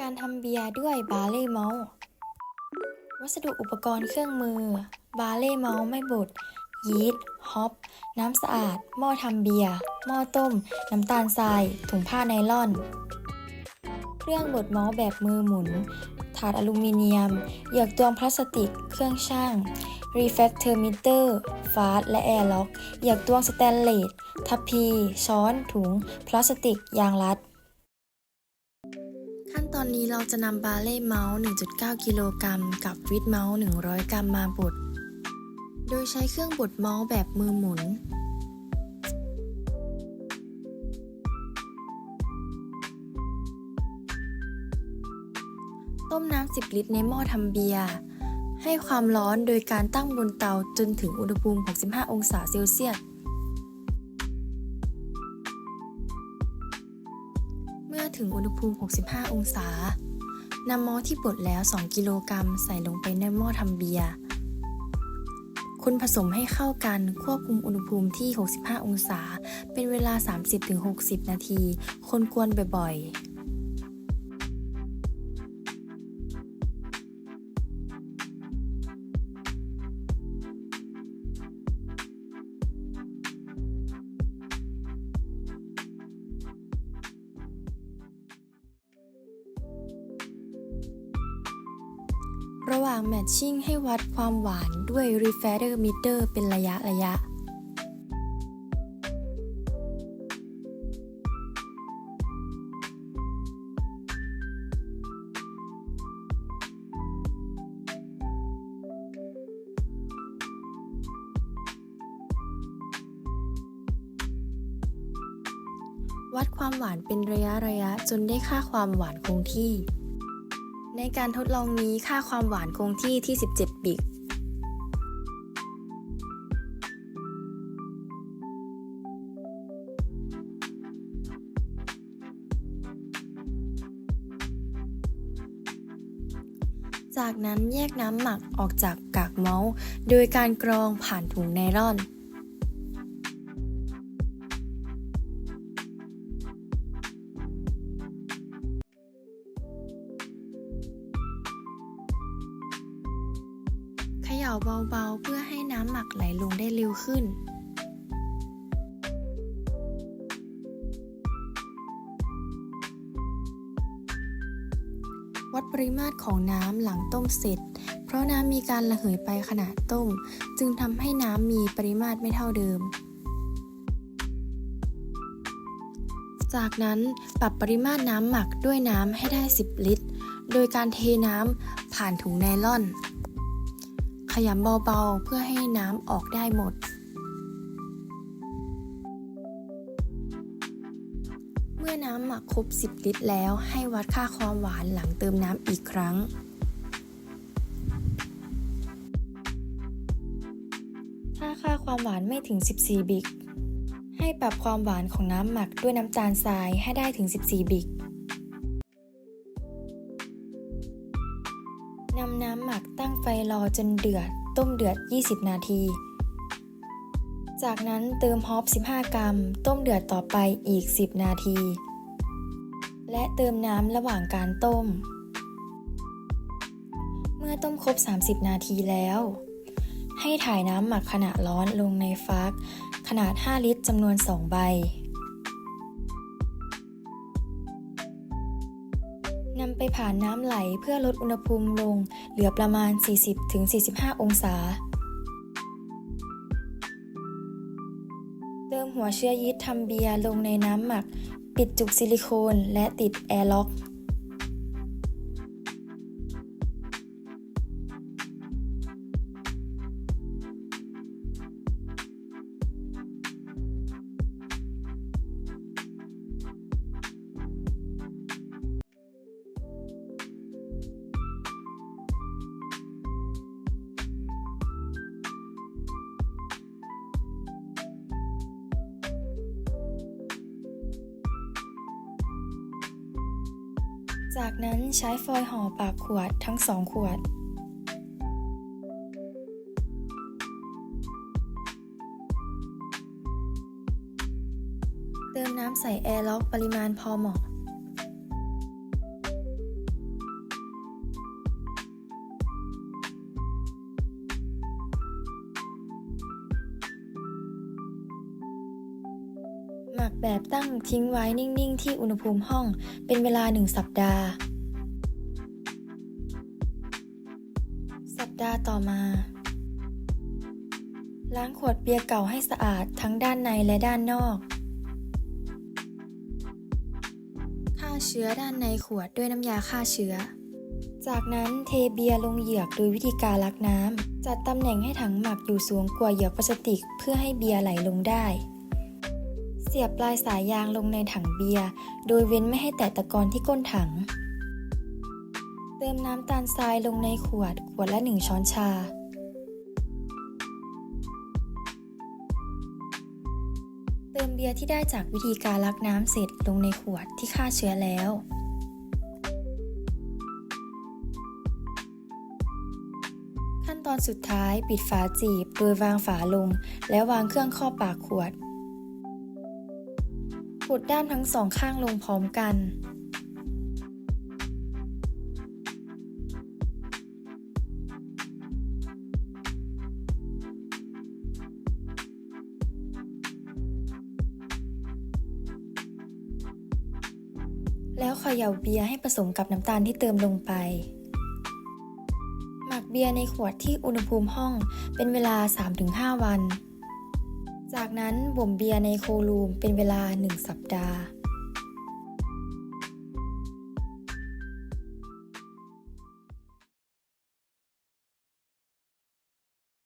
การทำเบียร์ด้วยบาเล่เมาส์วัสดุอุปกรณ์เครื่องมือ บาเล่เมาส์ไม่บดยีสต์ฮอป น้ำสะอาด หม้อทำเบียร์ หม้อต้ม น้ำตาลทราย ถุงผ้าไนล่อน เครื่องบดเมาส์แบบมือหมุน ถาดอลูมิเนียม เหยือกตวงพลาสติก เครื่องช่าง รีแฟกเทอร์มิเตอร์ ฟาสและแอร์ล็อก เหยือกตวงสแตนเลส ทัพพี ช้อน ถุง พลาสติก ยางรัด นตอนนี้เราจะนำบาเล่เมาส์ 1.9 กิโลกรัมกับวิดเมาส์ 100 กรัมมาบด โดยใช้เครื่องบดเมาส์แบบมือหมุน ต้มน้ำ 10 ลิตรในหม้อทำเบียร์ ให้ความร้อนโดยการตั้งบนเตาจนถึงอุณหภูมิ 65 องศาเซลเซียส ถึงอุณหภูมิ 65 องศานำมอที่บดแล้ว 2 กิโลกรัมใส่ลงไปในหม้อทำเบียร์คนผสมให้เข้ากันควบคุมอุณหภูมิที่ 65 องศา เป็นเวลา 30-60 นาที คนกวนบ่อยๆ ระหว่างแมทชิ่งให้วัดความหวานด้วย r e f r a c t o m e t e r เป็นระยะระยะวัดความหวานเป็นระยะระยะจนได้ค่าความหวานคงที่ ในการทดลองนี้ค่าความหวานคงที่ที่ 17 บิก จากนั้นแยกน้ำหมักออกจากกากเมาส์ โดยการกรองผ่านถุงไนลอน เขย่าเบาๆ เพื่อให้น้ำหมักไหลลงได้เร็วขึ้น วัดปริมาตรของน้ำหลังต้มเสร็จ เพราะน้ำมีการระเหยไปขณะต้ม จึงทำให้น้ำมีปริมาตรไม่เท่าเดิมจากนั้นปรับปริมาตรน้ำหมักด้วยน้ำให้ได้ 10 ลิตร โดยการเทน้ำผ่านถุงไนล่อน ยำเบาๆ เพื่อให้น้ำออกได้หมด เมื่อน้ำหมักครบ 10 ลิตรแล้วให้วัดค่าความหวานหลังเติมน้ำอีกครั้ง ถ้าค่าความหวานไม่ถึง 14 บิก ให้ปรับความหวานของน้ำหมักด้วยน้ำตาลทรายให้ได้ถึง 14 บิก นำน้ำหมักตั้งไฟรอจนเดือด ต้มเดือด 20 นาที จากนั้นเติมฮอป 15 กรัม ต้มเดือดต่อไปอีก 10 นาที และเติมน้ำระหว่างการต้ม เมื่อต้มครบ 30 นาทีแล้ว ให้ถ่ายน้ำหมักขณะร้อนลงในฟัก ขนาด 5 ลิตรจำนวน 2 ใบ ไปผ่านน้ำไหลเพื่อลดอุณหภูมิลง เหลือประมาณ 40-45 องศา เติมหัวเชื้อยีสต์ทำเบียร์ลงในน้ำหมัก ปิดจุกซิลิโคนและติดแอร์ล็อก จากนั้นใช้ฟอยล์ห่อปากขวดทั้งสองขวด เติมน้ำใส่แอร์ล็อกปริมาณพอเหมาะ มักแบบตั้งทิ้งไว้นิ่งๆ ที่อุณหภูมิห้องเป็นเวลา 1 สัปดาห์ สัปดาห์ต่อมา ล้างขวดเบียร์เก่าให้สะอาดทั้งด้านในและด้านนอกฆ่าเชื้อด้านในขวดด้วยน้ำยาฆ่าเชื้อ จากนั้นเทเบียร์ลงเหยือกโดยวิธีการลักน้ำจัดตำแหน่งให้ถังหมักอยู่สูงกว่าเหยือกพลาสติก เพื่อให้เบียร์ไหลลงได้ สียบปลายสายยางลงในถังเบียร์ โดยเว้นไม่ให้แตะตะกอนที่ก้นถัง เติมน้ำตาลทรายลงในขวด ขวดละ 1 ช้อนชา เติมเบียร์ที่ได้จากวิธีการลักน้ำเสร็จลงในขวดที่ฆ่าเชื้อแล้วขั้นตอนสุดท้ายปิดฝาจีบโดยวางฝาลง แล้ววางเครื่องครอบปากขวด กดด้ามทั้งสองข้างลงพร้อมกัน แล้วเขย่าเบียร์ให้ผสมกับน้ำตาลที่เติมลงไป หมักเบียร์ในขวดที่อุณหภูมิห้องเป็นเวลา 3-5 วัน จากนั้นบ่มเบียร์ในโคลูมเป็นเวลา 1 สัปดาห์